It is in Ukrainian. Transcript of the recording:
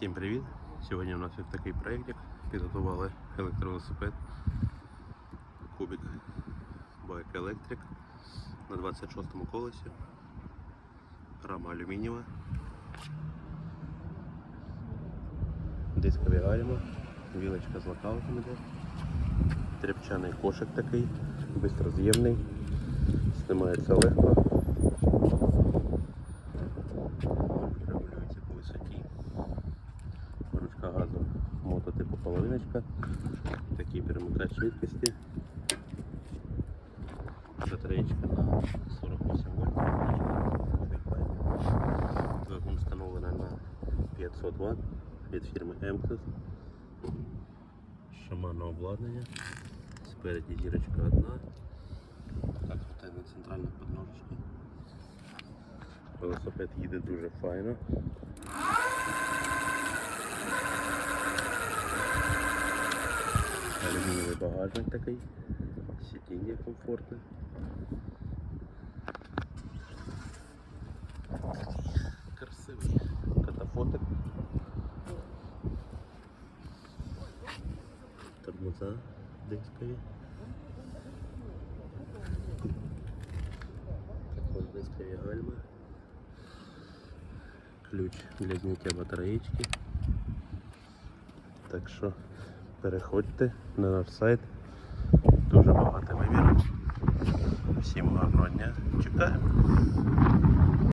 Всім привіт! Сьогодні у нас ось такий проєктик. Підготували електровелосипед Кубик Bike Electric на 26 колесі. Рама алюмінієва. Дискові гальма, вілочка з локаутом іде. Тряпчаний кошик такий, бистроз'ємний, знімається легко. Газу мототипу половиночка. Такий перемикач швидкості. Батареечка на 48 вольт. Двигун встановлена на 500 Вт від фірми Emcus. Шаманне обладнання. Спереді зірочка одна. Так, на центральна подножечка. Велосипед їде дуже файно. багажник такий, сидіння комфортне. Красивий катафотик. Тормоза дискові. Також дискові гальми. Ключ для зняття батареїчки. Так що переходьте на наш сайт. Дуже багато вибір. Всім гарного дня. Чекаємо.